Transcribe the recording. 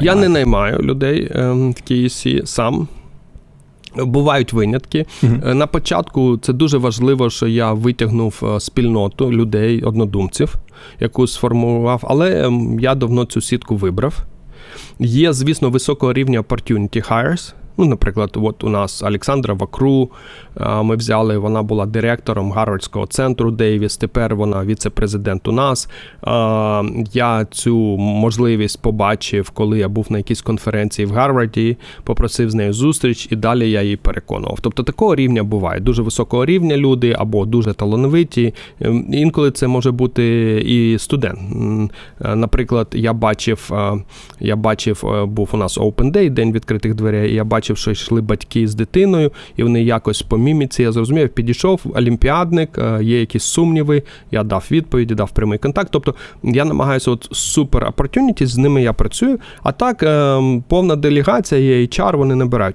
Я не наймаю людей е, в KEC сам. Бувають винятки. Е, На початку це дуже важливо, що я витягнув е, спільноту людей, однодумців, яку сформував, але ем, я давно цю сітку вибрав. Є, звісно, високого рівня opportunity hires. Ну, наприклад, от у нас Олександра Вакру. е, Ми взяли, вона була директором Гарвардського центру Дейвіс. Тепер вона віце-президент у нас. Е, Я цю можливість побачив, коли я був на якійсь конференції в Гарварді, попросив з нею зустріч, і далі я її переконував. Тобто такого рівня буває. Дуже високого рівня люди або дуже талановиті. Ем, Інколи це може бути і студент. Е, Наприклад, я бачив, е, я бачив, е, був у нас Open Day, день відкритих дверей. і Я бачив, що йшли батьки з дитиною, і вони якось по міміці, я зрозумів, підійшов олімпіадник, е, є якісь сумніви, я дав відповіді, дав прямий контакт. Тобто я намагаюся от супер opportunity, з ними я працюю. А так, е, повна делегація є HR, вони набирають.